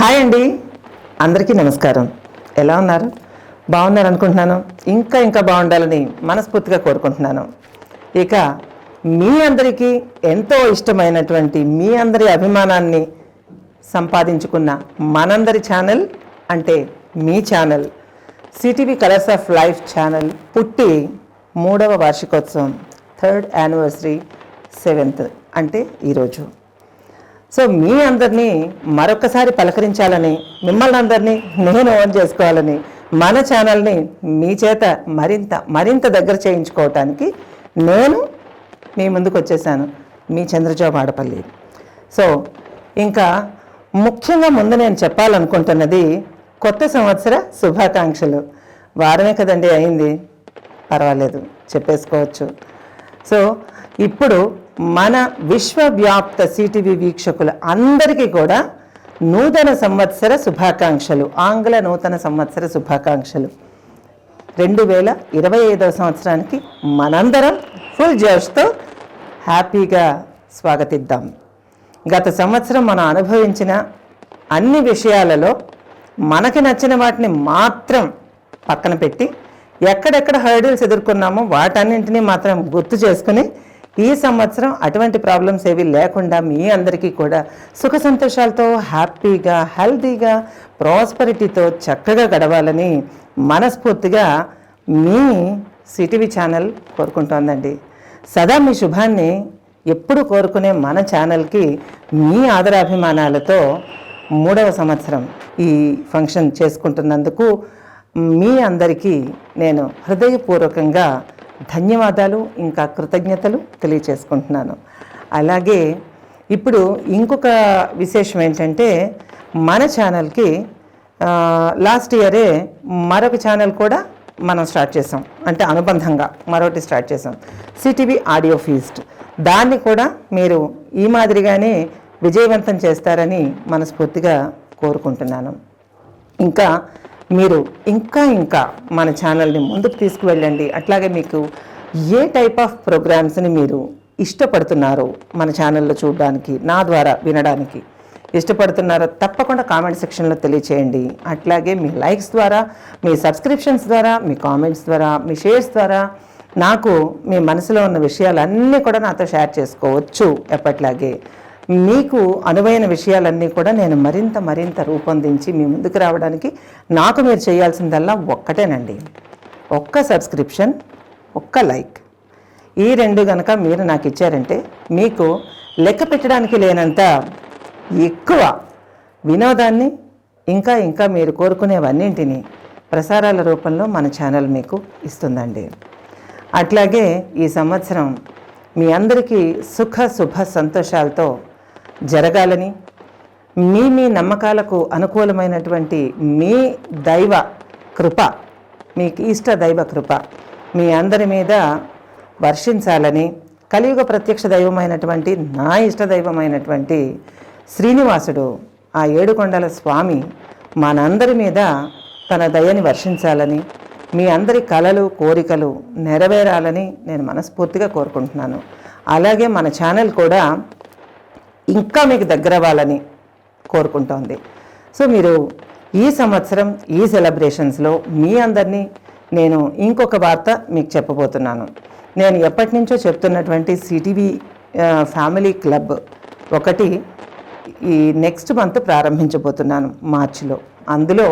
Hi అండి. అందరికీ నమస్కారం. ఎలా ఉన్నారు? బాగున్నారు అనుకుంటున్నాను. ఇంకా ఇంకా బాగుండాలని మనస్ఫూర్తిగా కోరుకుంటున్నాను. ఇక మీ అందరికీ ఎంతో ఇష్టమైనటువంటి మీ అందరి అభిమానాన్ని సంపాదించుకున్న మనందరి ఛానల్ అంటే మీ channel CTV colours of life channel పుట్టి మూడవ వార్షికోత్సవం థర్డ్ యానివర్సరీ సెవెంత్ అంటే ఈరోజు. సో మీ అందరినీ మరొకసారి పలకరించాలని మిమ్మల్ని అందరినీ నేను ఓన్ చేసుకోవాలని మన ఛానల్ని మీ చేత మరింత మరింత దగ్గర చేయించుకోవటానికి నేను మీ ముందుకు వచ్చేసాను. మీ చంద్రజాబ్ ఆడపల్లి. సో ఇంకా ముఖ్యంగా ముందు నేను చెప్పాలనుకుంటున్నది కొత్త సంవత్సర శుభాకాంక్షలు. వారమే కదండి అయింది. పర్వాలేదు. చెప్పేసుకోవచ్చు. సో ఇప్పుడు మన విశ్వవ్యాప్త సిటీవీ వీక్షకులు అందరికీ కూడా నూతన సంవత్సర శుభాకాంక్షలు ఆంగ్ల నూతన సంవత్సర శుభాకాంక్షలు. రెండు వేల ఇరవై ఐదవ సంవత్సరానికి మనందరం ఫుల్ జోష్తో హ్యాపీగా స్వాగతిద్దాం. గత సంవత్సరం మనం అనుభవించిన అన్ని విషయాలలో మనకి నచ్చిన వాటిని మాత్రం పక్కన పెట్టి ఎక్కడెక్కడ హర్డిల్స్ ఎదుర్కొన్నామో వాటన్నింటినీ మాత్రం గుర్తు చేసుకుని ఈ సంవత్సరం అటువంటి ప్రాబ్లమ్స్ ఏవి లేకుండా మీ అందరికీ కూడా సుఖ సంతోషాలతో హ్యాపీగా హెల్తీగా ప్రాస్పరిటీతో చక్కగా గడవాలని మనస్ఫూర్తిగా మీ సిటీవీ ఛానల్ కోరుకుంటోందండి. సదా మీ శుభాన్ని ఎప్పుడు కోరుకునే మన ఛానల్కి మీ ఆదరాభిమానాలతో మూడవ సంవత్సరం ఈ ఫంక్షన్ చేసుకుంటున్నందుకు మీ అందరికీ నేను హృదయపూర్వకంగా ధన్యవాదాలు ఇంకా కృతజ్ఞతలు తెలియచేసుకుంటున్నాను. అలాగే ఇప్పుడు ఇంకొక విశేషం ఏంటంటే మన ఛానల్కి లాస్ట్ ఇయరే మరొక ఛానల్ కూడా మనం స్టార్ట్ చేసాం. అంటే అనుబంధంగా మరొకటి స్టార్ట్ చేసాం. CTV audio feast. దాన్ని కూడా మీరు ఈ మాదిరిగానే విజయవంతం చేస్తారని మనస్ఫూర్తిగా కోరుకుంటున్నాను. ఇంకా మీరు ఇంకా ఇంకా మన ఛానల్ని ముందుకు తీసుకువెళ్ళండి. అట్లాగే మీకు ఏ టైప్ ఆఫ్ ప్రోగ్రామ్స్ని మీరు ఇష్టపడుతున్నారో మన ఛానల్లో చూడడానికి నా ద్వారా వినడానికి ఇష్టపడుతున్నారో తప్పకుండా కామెంట్ సెక్షన్లో తెలియచేయండి. అట్లాగే మీ లైక్స్ ద్వారా మీ సబ్స్క్రిప్షన్స్ ద్వారా మీ కామెంట్స్ ద్వారా మీ షేర్స్ ద్వారా నాకు మీ మనసులో ఉన్న విషయాలన్నీ కూడా నాతో షేర్ చేసుకోవచ్చు ఎప్పట్లాగే. మీకు అనువైన విషయాలన్నీ కూడా నేను మరింత మరింత రూపొందించి మీ ముందుకు రావడానికి నాకు మీరు చేయాల్సిందల్లా ఒక్కటేనండి. ఒక్క సబ్స్క్రిప్షన్ ఒక్క లైక్. ఈ రెండు కనుక మీరు నాకు ఇచ్చారంటే మీకు లెక్క పెట్టడానికి లేనంత ఎక్కువ వినోదాన్ని ఇంకా ఇంకా మీరు కోరుకునేవన్నింటినీ ప్రసారాల రూపంలో మన ఛానల్ మీకు ఇస్తుందండి. అట్లాగే ఈ సంవత్సరం మీ అందరికీ సుఖ శుభ సంతోషాలతో జరగాలని మీ మీ నమ్మకాలకు అనుకూలమైనటువంటి మీ దైవ కృప మీకు ఇష్ట దైవ కృప మీ అందరి మీద వర్షించాలని కలియుగ ప్రత్యక్ష దైవమైనటువంటి నా ఇష్ట దైవమైనటువంటి శ్రీనివాసుడు ఆ ఏడుకొండల స్వామి మనందరి మీద తన దయని వర్షించాలని మీ అందరి కళలు కోరికలు నెరవేరాలని నేను మనస్ఫూర్తిగా కోరుకుంటున్నాను. అలాగే మన ఛానల్ కూడా ఇంకా మీకు దగ్గర అవ్వాలని కోరుకుంటోంది. సో మీరు ఈ సంవత్సరం ఈ సెలబ్రేషన్స్లో మీ అందరినీ నేను ఇంకొక వార్త మీకు చెప్పబోతున్నాను. నేను ఎప్పటి నుంచో చెప్తున్నటువంటి సిటీవీ ఫ్యామిలీ క్లబ్ ఒకటి ఈ నెక్స్ట్ మంత్ ప్రారంభించబోతున్నాను మార్చిలో. అందులో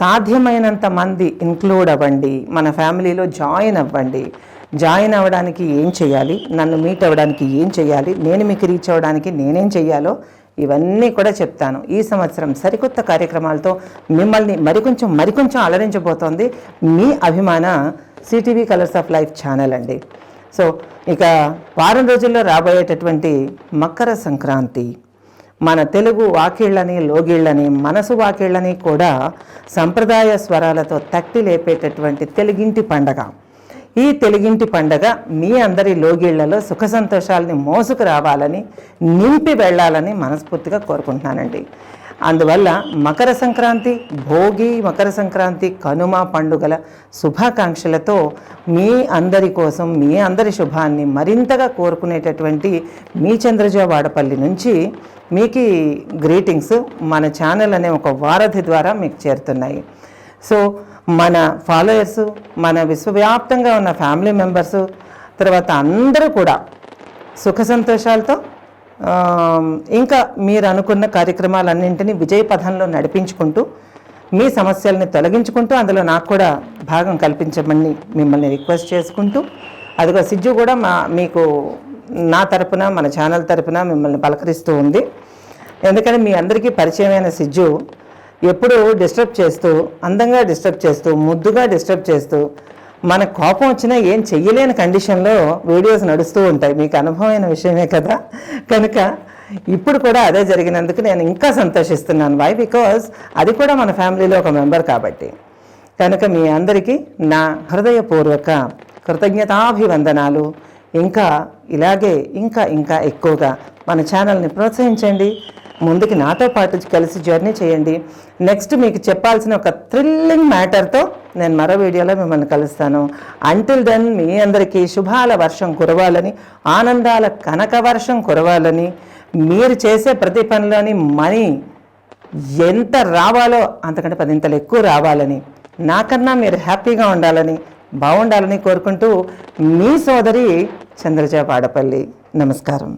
సాధ్యమైనంత మంది ఇన్క్లూడ్ అవ్వండి మన ఫ్యామిలీలో జాయిన్ అవ్వండి జాయిన్ అవ్వడానికి ఏం చేయాలి? నన్ను మీట్ అవ్వడానికి ఏం చేయాలి? నేను మీకు రీచ్ అవ్వడానికి నేనేం చేయాలో ఇవన్నీ కూడా చెప్తాను. ఈ సంవత్సరం సరికొత్త కార్యక్రమాలతో మిమ్మల్ని మరికొంచెం మరికొంచెం అలరించబోతోంది మీ అభిమాన CTV colours of life channel అండి. సో ఇక వారం రోజుల్లో రాబోయేటటువంటి మకర సంక్రాంతి మన తెలుగు వాకిళ్ళని లోగిళ్ళని మనసు వాకిళ్ళని కూడా సంప్రదాయ స్వరాలతో తట్టి లేపేటటువంటి తెలుగింటి పండగ. ఈ తెలుగింటి పండగ మీ అందరి లోగిళ్ళలో సుఖ సంతోషాలని మోసుకు రావాలని నింపి వెళ్ళాలని మనస్ఫూర్తిగా కోరుకుంటున్నానండి. అందువల్ల మకర సంక్రాంతి భోగి మకర సంక్రాంతి కనుమ పండుగల శుభాకాంక్షలతో మీ అందరి కోసం మీ అందరి శుభాన్ని మరింతగా కోరుకునేటటువంటి మీ చంద్రజ వాడపల్లి నుంచి మీకు గ్రీటింగ్స్ మన ఛానల్ అనే ఒక వారధి ద్వారా మీకు చేరుతున్నాయి. సో మన ఫాలోయర్స్ మన విశ్వవ్యాప్తంగా ఉన్న ఫ్యామిలీ మెంబర్స్ తర్వాత అందరూ కూడా సుఖ సంతోషాలతో ఇంకా మీరు అనుకున్న కార్యక్రమాలన్నింటినీ విజయ పథంలో నడిపించుకుంటూ మీ సమస్యల్ని తొలగించుకుంటూ అందులో నాకు కూడా భాగం కల్పించమని మిమ్మల్ని రిక్వెస్ట్ చేసుకుంటూ అదిగో సిజ్జు కూడా మా మీకు నా తరపున మన ఛానల్ తరపున మిమ్మల్ని పలకరిస్తూ ఉంది. ఎందుకని మీ అందరికీ పరిచయమైన సిజ్జు ఎప్పుడూ డిస్టర్బ్ చేస్తూ అందంగా డిస్టర్బ్ చేస్తూ ముద్దుగా డిస్టర్బ్ చేస్తూ మన కోపం వచ్చినా ఏం చెయ్యలేని కండిషన్లో వీడియోస్ నడుస్తూ ఉంటాయి. మీకు అనుభవమైన విషయమే కదా. కనుక ఇప్పుడు కూడా అదే జరిగినందుకు నేను ఇంకా సంతోషిస్తున్నాను. వై బికాజ్ అది కూడా మన ఫ్యామిలీలో ఒక మెంబర్ కాబట్టి. కనుక మీ అందరికీ నా హృదయపూర్వక కృతజ్ఞతాభివందనాలు. ఇంకా ఇలాగే ఇంకా ఇంకా ఎక్కువగా మన ఛానల్ని ప్రోత్సహించండి. ముందుకి నాతో పాటు కలిసి జర్నీ చేయండి. నెక్స్ట్ మీకు చెప్పాల్సిన ఒక థ్రిల్లింగ్ మ్యాటర్తో నేను మరో వీడియోలో మిమ్మల్ని కలుస్తాను. అంటిల్ దెన్ మీ అందరికీ శుభాల వర్షం కురవాలని ఆనందాల కనక వర్షం కురవాలని మీరు చేసే ప్రతి పనిలోని మనీ ఎంత రావాలో అంతకంటే పదింతలు ఎక్కువ రావాలని నాకన్నా మీరు హ్యాపీగా ఉండాలని బాగుండాలని కోరుకుంటూ మీ సోదరి చంద్రజా పాడపల్లి నమస్కారం.